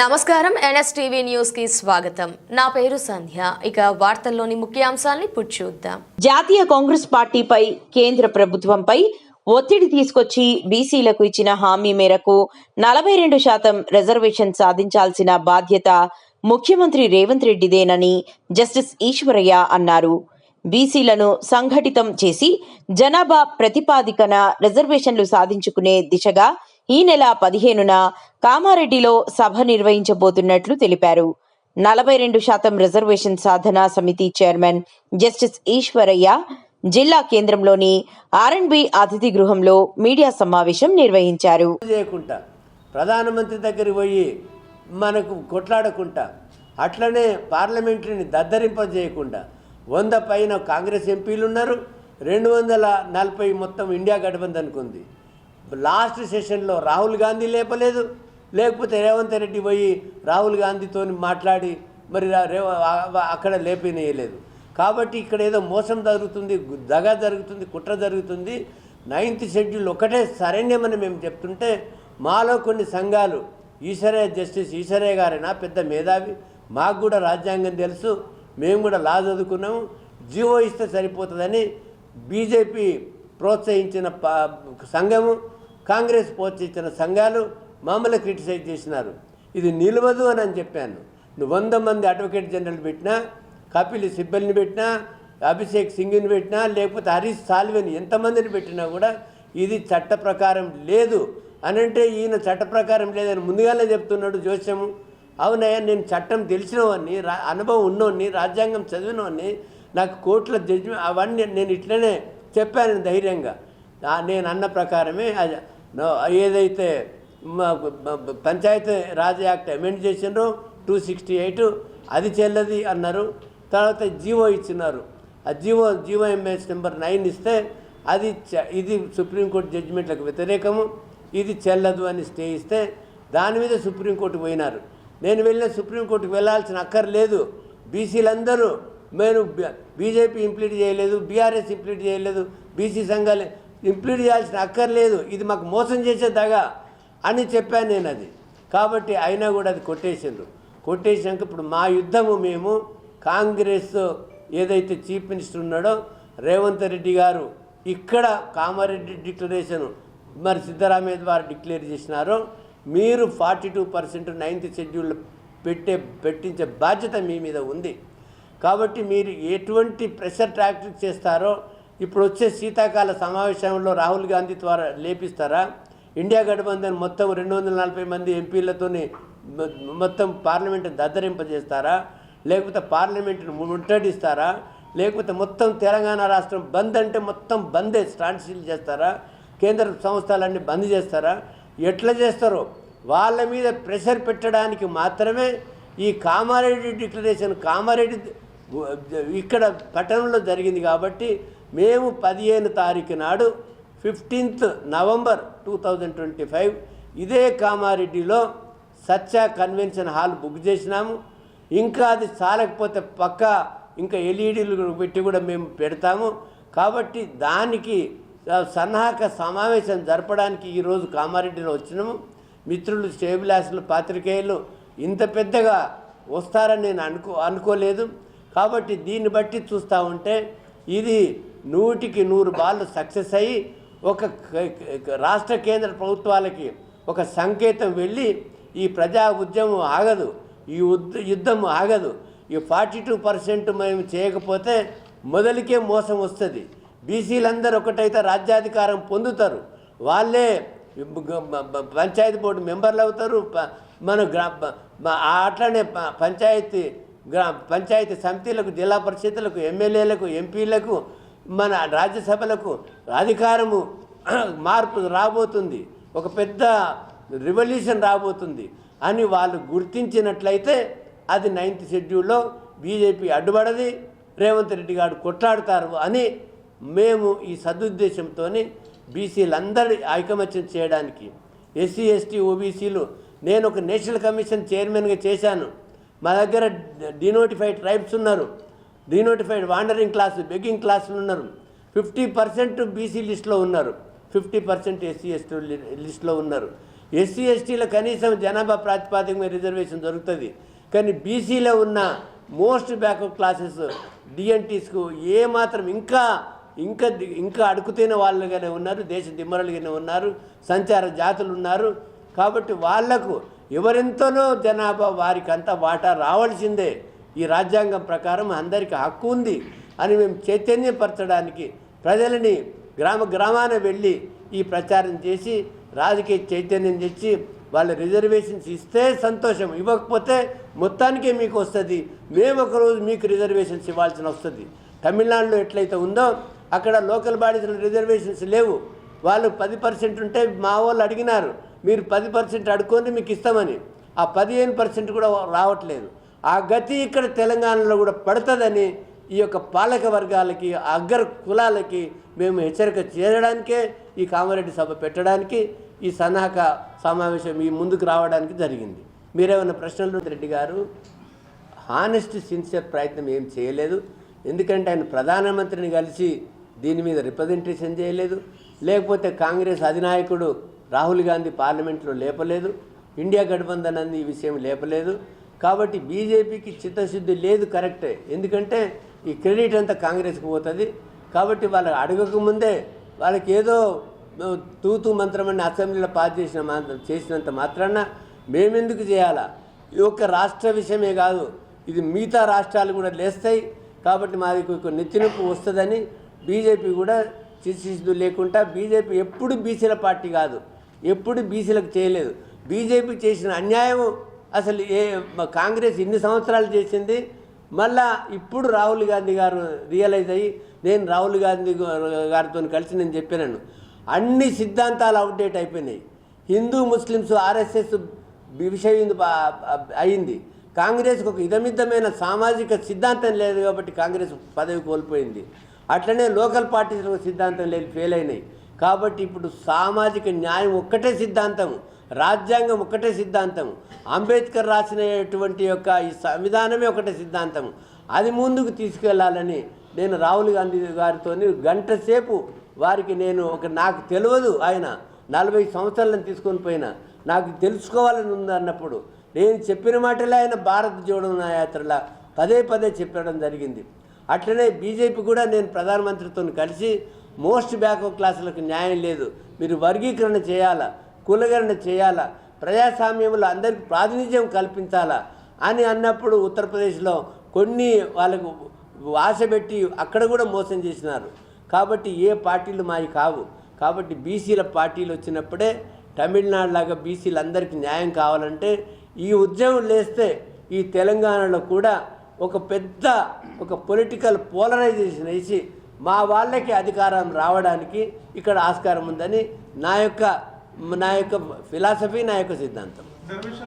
నమస్కారం. ఎన్ఎస్టీవీ న్యూస్కి స్వాగతం. నా పేరు సంధ్య. ఇక వార్తల్లోని ముఖ్యాంశాలని ఇప్పుడు చూద్దాం. జాతీయ కాంగ్రెస్ పార్టీపై కేంద్ర ప్రభుత్వంపై ఒత్తిడి తీసుకొచ్చి బీసీలకు ఇచ్చిన హామీ మేరకు నలభై రెండు శాతం రిజర్వేషన్ సాధించాల్సిన బాధ్యత ముఖ్యమంత్రి రేవంత్ రెడ్డిదేనని జస్టిస్ ఈశ్వరయ్య అన్నారు. బీసీలను సంఘటితం చేసి జనాభా ప్రతిపాదికన రిజర్వేషన్లు సాధించుకునే దిశగా ఈ నెల పదిహేనున కామారెడ్డిలో సభ నిర్వహించబోతున్నట్లు తెలిపారు. నలభై రెండు శాతం రిజర్వేషన్ సాధన సమితి చైర్మన్ జస్టిస్ ఈశ్వరయ్య జిల్లా కేంద్రంలోని ఆర్ఎండ్బి అతిథి గృహంలో మీడియా సమావేశం నిర్వహించారు. చేయకుండా ప్రధానమంత్రి దగ్గరికి పోయి మనకు కొట్లాడకుండా అట్లనే పార్లమెంటరీని దద్దరింపజేయకుండా వంద పైన కాంగ్రెస్ ఎంపీలు ఉన్నారు రెండు వందల నలభై మొత్తం ఇండియా గఠబంధన్కు ఉంది. లాస్ట్ సెషన్లో రాహుల్ గాంధీ లేపలేదు. లేకపోతే రేవంత్ రెడ్డి పోయి రాహుల్ గాంధీతో మాట్లాడి మరి రా- రేవ అక్కడ లేపినేయలేదు. కాబట్టి ఇక్కడ ఏదో మోసం జరుగుతుంది దగ జరుగుతుంది కుట్ర జరుగుతుంది. నైన్త్ షెడ్యూల్ ఒకటే సరైనమని మేము చెప్తుంటే మాలో కొన్ని సంఘాలు ఈశ్వరయ్య జస్టిస్ ఈశ్వరయ్య గారైనా పెద్ద మేధావి మాకు కూడా రాజ్యాంగం తెలుసు మేము కూడా లా చదువుకున్నాము జీవో ఇస్తే సరిపోతుందని బీజేపీ ప్రోత్సహించిన ప- సంఘము కాంగ్రెస్ ప్రోత్సహించిన సంఘాలు మామూలు క్రిటిసైజ్ చేసినారు. ఇది నిలవదు అని అని చెప్పాను. నువ్వు వంద మంది అడ్వకేట్ జనరల్ పెట్టినా కపిల్ సిబ్బల్ని పెట్టినా అభిషేక్ సింగ్ని పెట్టినా లేకపోతే హరీష్ సాల్వేని ఎంతమందిని పెట్టినా కూడా ఇది చట్ట ప్రకారం లేదు. అని అంటే ఈయన చట్ట ప్రకారం లేదని ముందుగానే చెప్తున్నాడు జోస్యము అవునయ్యా నేను చట్టం తెలిసినవాడిని రా అనుభవం ఉన్నవాడిని రాజ్యాంగం చదివినవాడిని నాకు కోర్టుల జడ్జిమెంట్ అవన్నీ నేను ఇట్లనే చెప్పాను ధైర్యంగా. నేను అన్న ప్రకారమే ఏదైతే పంచాయతీ రాజ్ యాక్ట్ అమెండ్ చేసినారో టూ సిక్స్టీ ఎయిట్ అది చెల్లది అన్నారు. తర్వాత జీవో ఇచ్చినారు. ఆ GO GO MS number nine ఇస్తే అది చ- ఇది సుప్రీంకోర్టు జడ్జిమెంట్లకు వ్యతిరేకము. ఇది చెల్లదు అని స్టే ఇస్తే దాని మీద సుప్రీంకోర్టుకు పోయినారు. నేను వెళ్ళిన సుప్రీంకోర్టుకు వెళ్ళాల్సిన అక్కర్లేదు. బీసీలందరూ నేను బీజేపీ ఇంప్లీట్ చేయలేదు బీఆర్ఎస్ ఇంప్లీట్ చేయలేదు బీసీ సంఘాలు ఇంప్లీడ్ చేయాల్సిన అక్కర్లేదు ఇది మాకు మోసం చేసే దగ అని చెప్పాను నేను అది. కాబట్టి అయినా కూడా అది కొట్టేసిండ్రు. కొట్టేసినాక ఇప్పుడు మా యుద్ధము మేము కాంగ్రెస్ ఏదైతే చీఫ్ మినిస్టర్ ఉన్నాడో రేవంత్ రెడ్డి గారు ఇక్కడ కామారెడ్డి డిక్లరేషన్ మరి సిద్ధరామయ్య ద్వారా డిక్లేర్ చేసినారో మీరు forty two percent ninth schedule పెట్టే పెట్టించే బాధ్యత మీ మీద ఉంది. కాబట్టి మీరు ఎటువంటి ప్రెషర్ ట్రాక్టర్ చేస్తారో ఇప్పుడు వచ్చే శీతాకాల సమావేశంలో రాహుల్ గాంధీ ద్వారా లేపిస్తారా? ఇండియా గఠబంధన్ మొత్తం రెండు వందల నలభై మంది ఎంపీలతోని మొత్తం పార్లమెంట్ దద్దరింపజేస్తారా? లేకపోతే పార్లమెంట్ని ముట్టడిస్తారా? లేకపోతే మొత్తం తెలంగాణ రాష్ట్రం బంద్ అంటే మొత్తం బందే స్టాండ్స్టిల్ చేస్తారా? కేంద్ర సంస్థలన్నీ బంద్ చేస్తారా? ఎట్లా చేస్తారో? వాళ్ళ మీద ప్రెషర్ పెట్టడానికి మాత్రమే ఈ కామారెడ్డి డిక్లరేషన్ కామారెడ్డి ఇక్కడ పట్టణంలో జరిగింది కాబట్టి మేము పదిహేను తారీఖు నాడు fifteenth November two thousand twenty five ఇదే కామారెడ్డిలో సత్య కన్వెన్షన్ హాల్ బుక్ చేసినాము. ఇంకా అది చాలకపోతే పక్క ఇంకా ఎల్ఈడీలు పెట్టి కూడా మేము పెడతాము. కాబట్టి దానికి సన్నాహక సమావేశం జరపడానికి ఈరోజు కామారెడ్డిలో వచ్చినాము. మిత్రులు శ్రేభిలాసులు పాత్రికేయులు ఇంత పెద్దగా వస్తారని నేను అనుకో అనుకోలేదు. కాబట్టి దీన్ని బట్టి చూస్తూ ఉంటే ఇది నూటికి నూరు బాళ్ళు సక్సెస్ అయ్యి ఒక రాష్ట్ర కేంద్ర ప్రభుత్వాలకి ఒక సంకేతం వెళ్ళి ఈ ప్రజా ఉద్యమం ఆగదు ఈ ఉద్ యుద్ధం ఆగదు. ఈ ఫార్టీ టూ పర్సెంట్ మేము చేయకపోతే మొదలికే మోసం వస్తుంది. బీసీలందరూ ఒకటైతే రాజ్యాధికారం పొందుతారు. వాళ్ళే పంచాయతీ బోర్డు మెంబర్లు అవుతారు. మన గ్రా అట్లనే ప- పంచాయతీ గ్రా పంచాయతీ సమితిలకు జిల్లా పరిషత్లకు ఎమ్మెల్యేలకు ఎంపీలకు మన రాజ్యసభలకు అధికారము మార్పు రాబోతుంది. ఒక పెద్ద రివల్యూషన్ రాబోతుంది అని వాళ్ళు గుర్తించినట్లయితే అది నైన్త్ షెడ్యూల్లో బీజేపీ అడ్డుపడది రేవంత్ రెడ్డి గారు కొట్లాడతారు అని మేము ఈ సదుద్దేశంతో బీసీలందరి ఐకమత్యం చేయడానికి ఎస్సీ ఎస్టీ ఓబీసీలు నేను ఒక నేషనల్ కమిషన్ చైర్మన్గా చేశాను. మా దగ్గర డినోటిఫైడ్ ట్రైబ్స్ ఉన్నారు. డినోటిఫైడ్ వాండరింగ్ క్లాస్ బెగ్గింగ్ క్లాసులు ఉన్నారు. ఫిఫ్టీ పర్సెంట్ బీసీ లిస్ట్లో ఉన్నారు. ఫిఫ్టీ పర్సెంట్ ఎస్సీ ఎస్టీ లిస్ట్లో ఉన్నారు. ఎస్సీ ఎస్టీలో కనీసం జనాభా ప్రాతిపాదిక మీద రిజర్వేషన్ దొరుకుతుంది. కానీ బీసీలో ఉన్న మోస్ట్ బ్యాక్వర్డ్ క్లాసెస్ డిఎన్టీస్కు ఏమాత్రం ఇంకా ఇంకా ఇంకా అడుగుతున్న వాళ్ళుగానే ఉన్నారు దేశ దిమ్మరలుగానే ఉన్నారు సంచార జాతులు ఉన్నారు. కాబట్టి వాళ్ళకు ఎవరెంతనో జనాభా వారికంతా వాటా రావాల్సిందే. ఈ రాజ్యాంగం ప్రకారం అందరికీ హక్కు ఉంది అని మేము చైతన్యపరచడానికి ప్రజలని గ్రామ గ్రామాన వెళ్ళి ఈ ప్రచారం చేసి రాజకీయ చైతన్యం తెచ్చి వాళ్ళ రిజర్వేషన్స్ ఇస్తే సంతోషం. ఇవ్వకపోతే మొత్తానికే మీకు వస్తుంది. మేము ఒకరోజు మీకు రిజర్వేషన్స్ ఇవ్వాల్సిన వస్తుంది. తమిళనాడులో ఎట్లయితే ఉందో అక్కడ లోకల్ బాడీస్లో రిజర్వేషన్స్ లేవు. వాళ్ళు పది పర్సెంట్ ఉంటే మా వాళ్ళు అడిగినారు మీరు పది పర్సెంట్ అడుక్కొని మీకు ఇస్తామని. ఆ పదిహేను పర్సెంట్ కూడా రావట్లేదు. ఆ గతి ఇక్కడ తెలంగాణలో కూడా పడుతుందని ఈ యొక్క పాలక వర్గాలకి అగ్ర కులాలకి మేము హెచ్చరిక చేయడానికే ఈ కామారెడ్డి సభ పెట్టడానికి ఈ సన్నాహక సమావేశం ఈ ముందుకు రావడానికి జరిగింది. మీరేమైనా ప్రశ్నలు రెడ్డి గారు హానెస్ట్ సిన్సియర్ ప్రయత్నం ఏం చేయలేదు. ఎందుకంటే ఆయన ప్రధానమంత్రిని కలిసి దీని మీద రిప్రజెంటేషన్ చేయలేదు. లేకపోతే కాంగ్రెస్ అధినాయకుడు రాహుల్ గాంధీ పార్లమెంట్లో లేపలేదు. ఇండియా గఠబంధన్ అంది ఈ విషయం లేపలేదు. కాబట్టి బీజేపీకి చిత్తశుద్ధి లేదు కరెక్టే. ఎందుకంటే ఈ క్రెడిట్ అంతా కాంగ్రెస్కి పోతుంది. కాబట్టి వాళ్ళు అడగకముందే వాళ్ళకి ఏదో తూతు మంత్రమని అసెంబ్లీలో పాస్ చేసిన చేసినంత మాత్రాన మేమెందుకు చేయాలా? ఈ ఒక్క రాష్ట్ర విషయమే కాదు ఇది మిగతా రాష్ట్రాలు కూడా లేస్తాయి. కాబట్టి మాది ఒక నెత్తినొప్పి వస్తుందని బీజేపీ కూడా చిత్తశుద్ధి లేకుండా బీజేపీ ఎప్పుడు బీసీల పార్టీ కాదు ఎప్పుడు బీసీలకు చేయలేదు. బీజేపీ చేసిన అన్యాయం అసలు ఏ కాంగ్రెస్ ఇన్ని సంవత్సరాలు చేసింది మళ్ళా ఇప్పుడు రాహుల్ గాంధీ గారు రియలైజ్ అయ్యి నేను రాహుల్ గాంధీ గారితో కలిసి నేను చెప్పినాను. అన్ని సిద్ధాంతాలు అవుట్డేట్ అయిపోయినాయి. హిందూ ముస్లిమ్స్ ఆర్ఎస్ఎస్ విషయం అయింది కాంగ్రెస్కి ఒక ఇదమిద్దమైన సామాజిక సిద్ధాంతం లేదు కాబట్టి కాంగ్రెస్ పదవి కోల్పోయింది. అట్లనే లోకల్ పార్టీస్ సిద్ధాంతం లేదు ఫెయిల్ అయినాయి. కాబట్టి ఇప్పుడు సామాజిక న్యాయం ఒక్కటే సిద్ధాంతం రాజ్యాంగం ఒకటే సిద్ధాంతం అంబేద్కర్ రాసినటువంటి యొక్క ఈ సంవిధానమే ఒకటే సిద్ధాంతం అది ముందుకు తీసుకెళ్ళాలని నేను రాహుల్ గాంధీ గారితో గంట సేపు వారికి నేను ఒక నాకు తెలియదు ఆయన నలభై సంవత్సరాలను తీసుకొని పోయినా. నాకు తెలుసుకోవాలని ఉంది అన్నప్పుడు నేను చెప్పిన మాటలే ఆయన భారత్ జోడో యాత్రలా పదే పదే చెప్పడం జరిగింది. అట్లనే బీజేపీ కూడా నేను ప్రధానమంత్రితో కలిసి మోస్ట్ బ్యాక్వర్డ్ క్లాసులకు న్యాయం లేదు. మీరు వర్గీకరణ చేయాలా? కులగరణ చేయాలా? ప్రజాస్వామ్యంలో అందరికీ ప్రాతినిధ్యం కల్పించాలా? అని అన్నప్పుడు ఉత్తరప్రదేశ్లో కొన్ని వాళ్ళకు ఆశ పెట్టి అక్కడ కూడా మోసం చేసినారు. కాబట్టి ఏ పార్టీలు మావి కావు. కాబట్టి బీసీల పార్టీలు వచ్చినప్పుడే తమిళనాడులాగా బీసీలు అందరికీ న్యాయం కావాలంటే ఈ ఉద్యమం లేస్తే ఈ తెలంగాణలో కూడా ఒక పెద్ద ఒక పొలిటికల్ పోలరైజేషన్ వేసి మా వాళ్ళకి అధికారం రావడానికి ఇక్కడ ఆస్కారం ఉందని నా యొక్క నా యొక్క ఫిలాసఫీ నా యొక్క సిద్ధాంతం